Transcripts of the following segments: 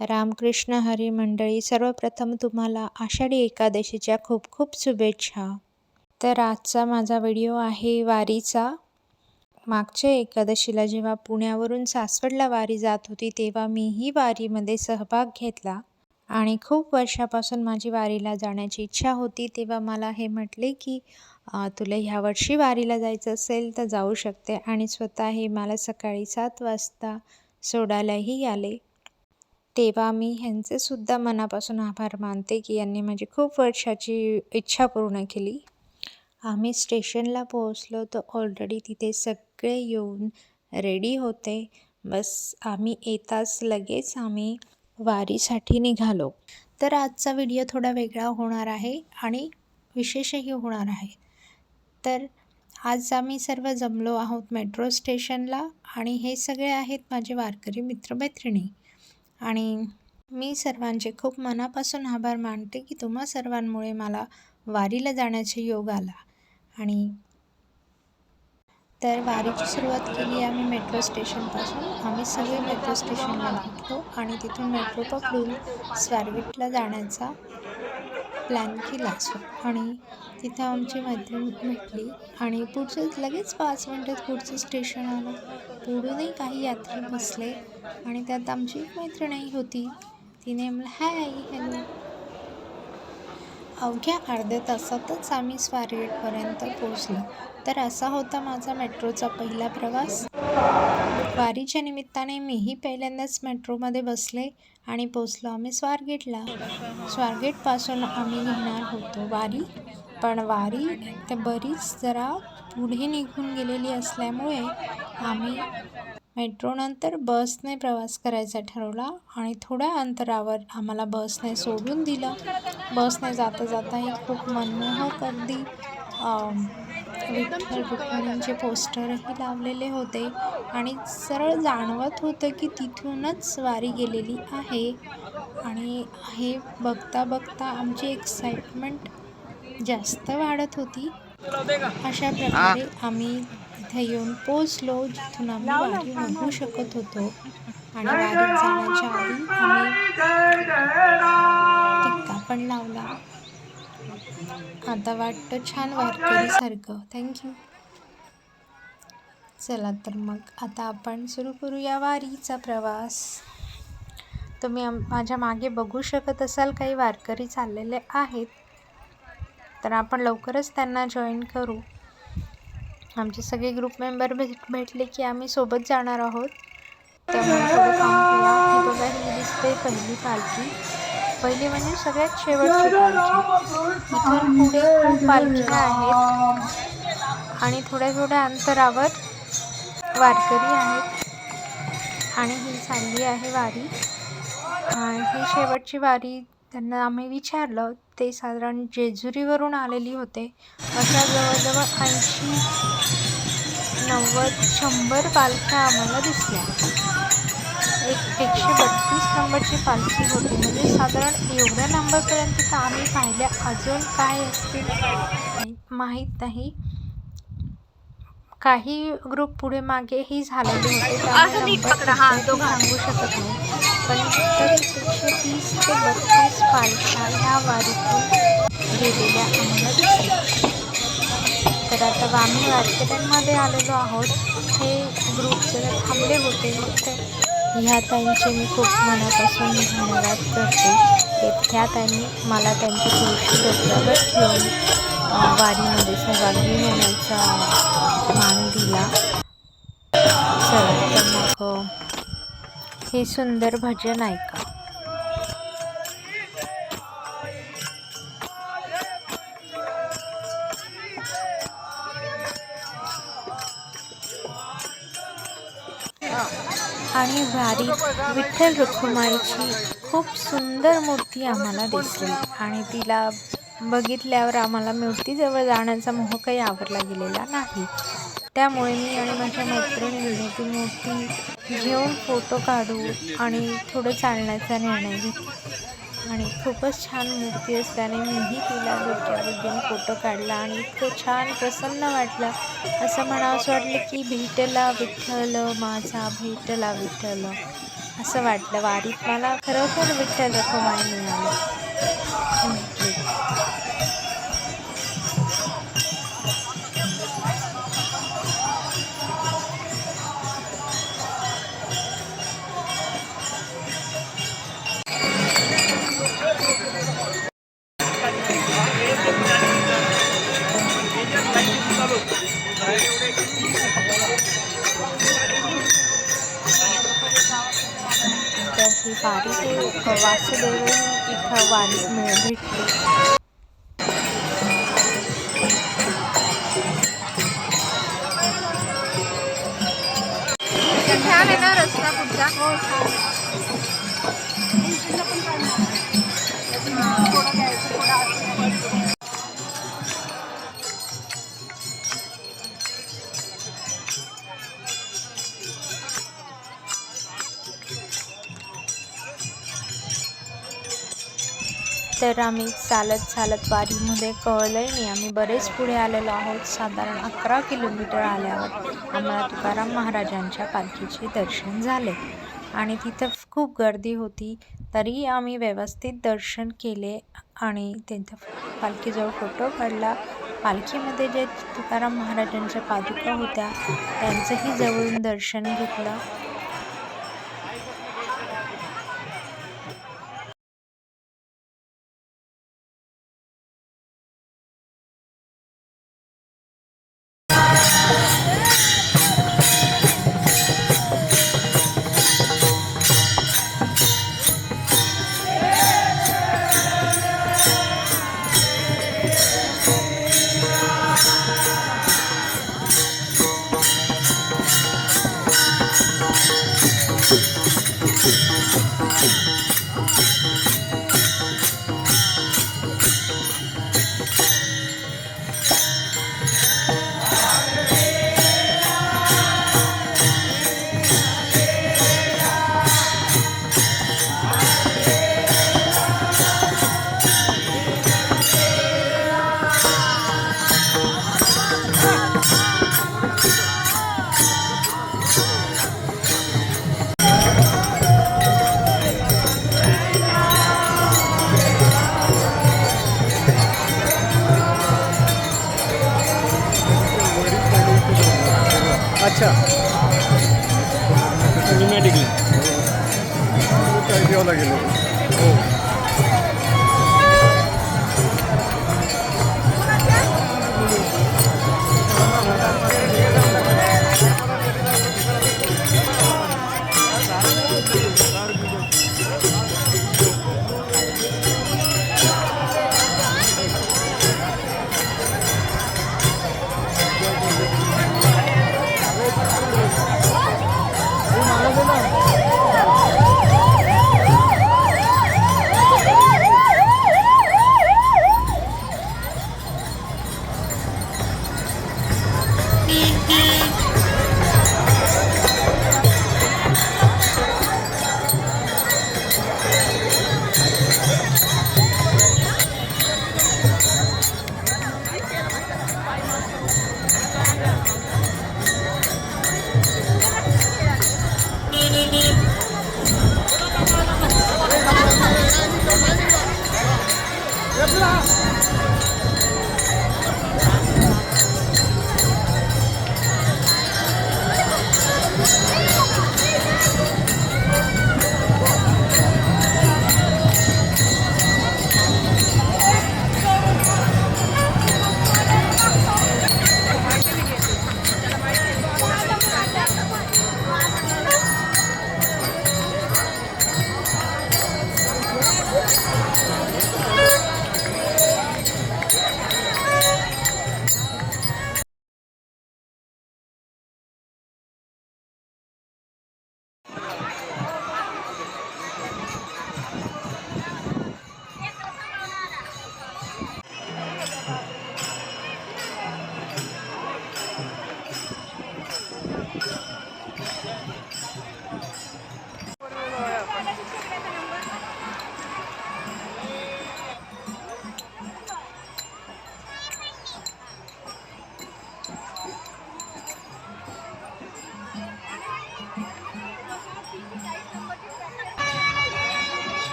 रामकृष्ण हरी मंडळी सर्वप्रथम तुम्हाला आषाढी एकादशीच्या खूप खूप शुभेच्छा. तर आजचा माझा व्हिडिओ आहे वारीचा. मागच्या एकादशीला जेव्हा पुण्यावरून सासवडला वारी जात होती तेव्हा मीही वारीमध्ये सहभाग घेतला. आणि खूप वर्षापासून माझी वारीला जाण्याची इच्छा होती तेव्हा मला हे म्हटले की तुला ह्या वर्षी वारीला जायचं असेल तर जाऊ शकते. आणि स्वतः हे मला सकाळी सात वाजता सोडायलाही आले. तेव्हा मी ह्यांचेसुद्धा मनापासून आभार मानते की यांनी माझी खूप वर्षाची इच्छा पूर्ण केली. आम्ही स्टेशनला पोहोचलो तर ऑलरेडी तिथे सगळे येऊन रेडी होते. बस आम्ही येताच लगेच आम्ही वारीसाठी निघालो. तर आजचा व्हिडिओ थोडा वेगळा होणार आहे आणि विशेषही होणार आहे. तर आज आम्ही सर्व जमलो आहोत मेट्रो स्टेशनला आणि हे सगळे आहेत माझे वारकरी मित्रमैत्रिणी. आणि मी सर्वांचे खूप मनापासून आभार मानते की तुम्हा सर्वांमुळे मला वारीला जाण्याचा योग आला. आणि तर वारीची सुरुवात केली आम्ही मेट्रो स्टेशनपासून. आम्ही सगळे मेट्रो स्टेशनला भेटलो आणि तिथून मेट्रो पकडून स्वारगेटला जाण्याचा प्लॅन केला असो आणि तिथं आमची मैत्रीण भेटली आणि पुढचं लगेच पाच मिनटात पुढचं स्टेशन आलं. पुढूनही काही यात्री बसले. आणि त्यात आमची एक होती. तिने मला हाय हॅलो. अवघ्या अर्ध्या तासातच आम्ही स्वारगेटपर्यंत पोहोचलो. तर असा होता माझा मेट्रोचा पहिला प्रवास. वारीच्या निमित्ताने मीही पहिल्यांदाच मेट्रोमध्ये बसले आणि पोचलो आम्ही स्वारगेटला. स्वारगेटपासून आम्ही निघणार होतो वारी पण वारी तर बरीच जरा पुढे निघून गेलेली असल्यामुळे आम्ही मेट्रोनंतर बसने प्रवास करायचा ठरवला आणि थोड्या अंतरावर आम्हाला बसने सोडून दिलं. बसने जाता जाता ही खूप मनमोहक अगदी विठ्ठल रुक्मिणींचे पोस्टरही लावलेले होते आणि सरळ जाणवत होतं की तिथूनच वारी गेलेली आहे आणि हे बघता बघता आमची एक्साइटमेंट जास्त वाढत होती. अशा प्रकारे आम्ही इथे येऊन पोचलो जिथून आम्ही वारी बघू शकत होतो. आणि वारीत जाण्याच्या आधी आम्ही टिक्का पण लावला. आता वाटतं छान वारकरीसारखं. थँक्यू चला तर मग आता आपण सुरू करूया वारीचा प्रवास. तुम्ही माझ्या मागे बघू शकत असाल काही वारकरी चाललेले आहेत. तर आपण लवकरच त्यांना जॉईन करू. आमचे सगळे ग्रुप मेंबर भेट भेटले की आम्ही सोबत जाणार आहोत. त्यामुळे थोडं बघा ही दिसते पहिली पालखी. पहिली म्हणजे सगळ्यात शेवटची पालखी. इथून पुढे खूप पालख्या आहेत. आणि थोड्या थोड्या अंतरावर वारकरी आहेत. आणि ही चालली आहे वारी. आणि ही शेवटची वारी त्यांना आम्ही विचारलं ते साधारण जेजुरीवरून आलेली होते. अशा जवळजवळ ऐंशी नव्वद शंभर पालख्या आम्हाला दिसल्या. एक एकशे बत्तीस नंबरची पालखी होती. म्हणजे साधारण एवढ्या नंबरपर्यंत तर आम्ही पाहिल्या. अजून काय असतील माहीत नाही. काही ग्रुप पुढे मागेही झालेले होते. त्यामुळे नंबर सांगू शकत नाही. पण एकशे तीस ते बत्तीस पालख्या ह्या वारीतून गेलेल्या आम्हाला. दिसल्या तर आता आम्ही वारकऱ्यांमध्ये आलेलो आहोत. हे ग्रुप जरा थांबले होते. तर ह्या ताईंचे मी खूप मनापासून धन्यवाद करते. की ह्या ताईंनी मला त्यांच्या तुळशी डोक्यावर घेऊन वारीमध्ये सहभागी होण्याचा मान दिला. चला तर मग हो. हे सुंदर भजन ऐका. आणि वारी विठ्ठल रुक्माईची खूप सुंदर मूर्ती आम्हाला दिसली. आणि तिला बघितल्यावर आम्हाला मूर्तीजवळ जाण्याचा मोह काही आवरला गेलेला नाही. त्यामुळे मी आणि माझ्या मैत्रिणीने ती मूर्ती घेऊन फोटो काढू आणि थोडं चालण्याचा निर्णय घेतला. आणि खूपच छान मूर्ती असल्याने मीही तिला डोक्यावर घेऊन फोटो काढला आणि इतकं छान प्रसन्न वाटलं. असं म्हणावंसं वाटलं की भेटला विठ्ठल माझा भेटला विठ्ठल. असं वाटलं. वारीत मला खरोखर विठ्ठल रखुमाई मिळालं. वारी वासुदेव इथं वारी मिळ भेटली. छान आहे ना रस्ता पुढचा तर आम्ही चालत चालत वारीमध्ये कळलंही नाही. आम्ही बरेच पुढे आलेलो आहोत. साधारण अकरा किलोमीटर आल्यावर आम्हाला तुकाराम महाराजांच्या पालखीचे दर्शन झाले. आणि तिथं खूप गर्दी होती. तरी आम्ही व्यवस्थित दर्शन केले आणि त्यांचा पालखीजवळ फोटो काढला. पालखीमध्ये जे तुकाराम महाराजांच्या पादुका होत्या त्यांचंही जवळून दर्शन घेतलं. काय घ्यावं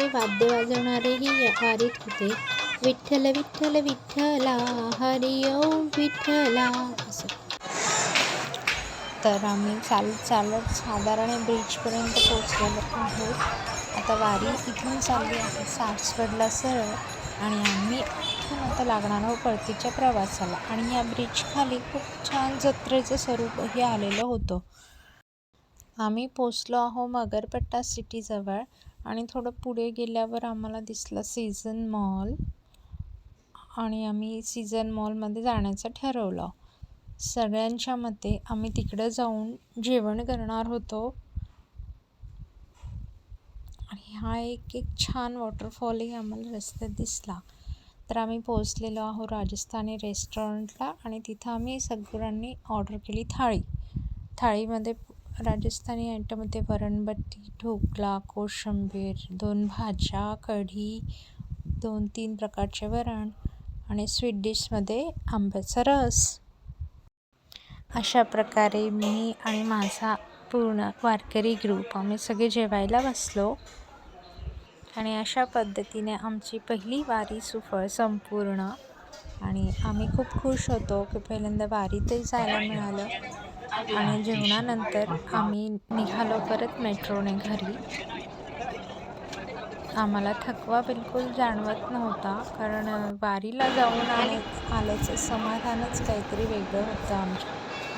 मोठे वाद्य वाजवणारेही या होते. विठ्ठल विठ्ठल विठ्ठला हरी ओम विठ्ठला असं. तर आम्ही चालत चालत साधारण ब्रिजपर्यंत पोचलेलो आहोत. आता वारी इथून चालली आहे सासवडला सरळ. आणि आम्ही इथून आता लागणार आहोत परतीच्या प्रवासाला. आणि या ब्रिजखाली खूप छान जत्रेचं स्वरूपही आलेलं होतं. आम्ही पोचलो आहो मगरपट्टा सिटीजवळ. आणि थोडं पुढे गेल्यावर आम्हाला दिसला सीझन मॉल आणि आम्ही सीझन मॉलमध्ये जाण्याचं ठरवलं. सगळ्यांच्या मते आम्ही तिकडं जाऊन जेवण करणार होतो. आणि हा एक एक छान वॉटरफॉलही आम्हाला रस्त्यात दिसला. तर आम्ही पोहोचलेलो आहो राजस्थानी रेस्टॉरंटला आणि तिथं आम्ही सगळ्यांनी ऑर्डर केली थाळी. थाळीमध्ये राजस्थानी आयटममध्ये वरणबट्टी ढोकळा कोशिंबीर दोन भाज्या कढी दोन तीन प्रकारचे वरण आणि स्वीट डिशमध्ये आंब्याचा रस. अशा प्रकारे मी आणि माझा पूर्ण वारकरी ग्रुप आम्ही सगळे जेवायला बसलो आणि अशा पद्धतीने आमची पहिली वारी सुफळ संपूर्ण आणि आम्ही खूप खुश होतो की पहिल्यांदा वारीतही जायला मिळालं. आणि जेवणानंतर आम्ही निघालो परत मेट्रोने घरी. आम्हाला थकवा बिलकुल जाणवत नव्हता कारण वारीला जाऊन आले आल्याचं समाधानच काहीतरी वेगळं होतं आमच्या.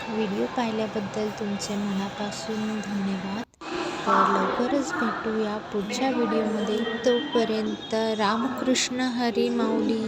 व्हिडिओ पाहिल्याबद्दल तुमचे मनापासून धन्यवाद. तर लवकरच भेटूया पुढच्या व्हिडिओमध्ये. तोपर्यंत रामकृष्ण हरी माऊली.